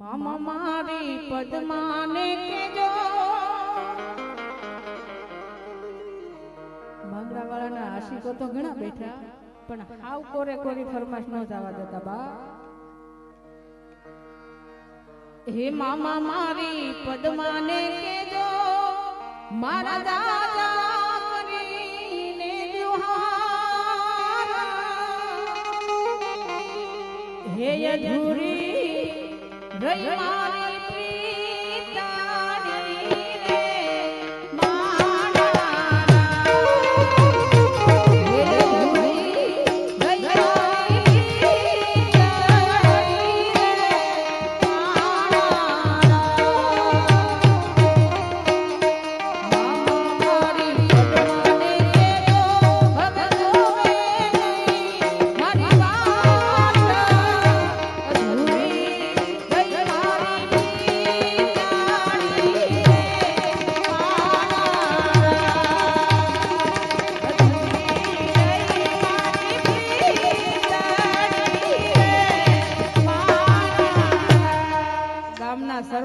મામા મારી પદ્માને કેજો. માંગડા વાળાના આશિકો તો ઘણા બેઠા, પણ હાવ કોરે કોરી ફરમાશ ન જવા દેતા બા. હે મામા મારી પદ્માને કેજો, મારા દાદા કરીને હે અધૂરી રહી મારી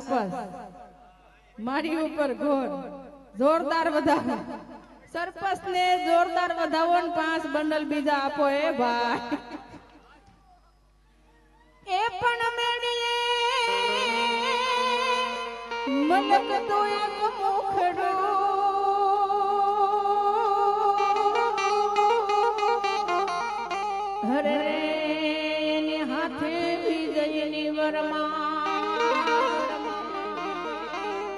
સરપંચ મારી ઉપર ઘોર. જોરદાર વધાવો સરપંચ ને જોરદાર વધાવો ને પાંચ બંડલ બીજા આપો, એ ભાઈ. એ પણ મેળીએ. મલક તો એક મુખડો. હરે હાથે વિજયની વરમાં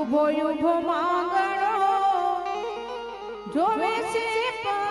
યુભો ઊભો માંગણો. જોવે છે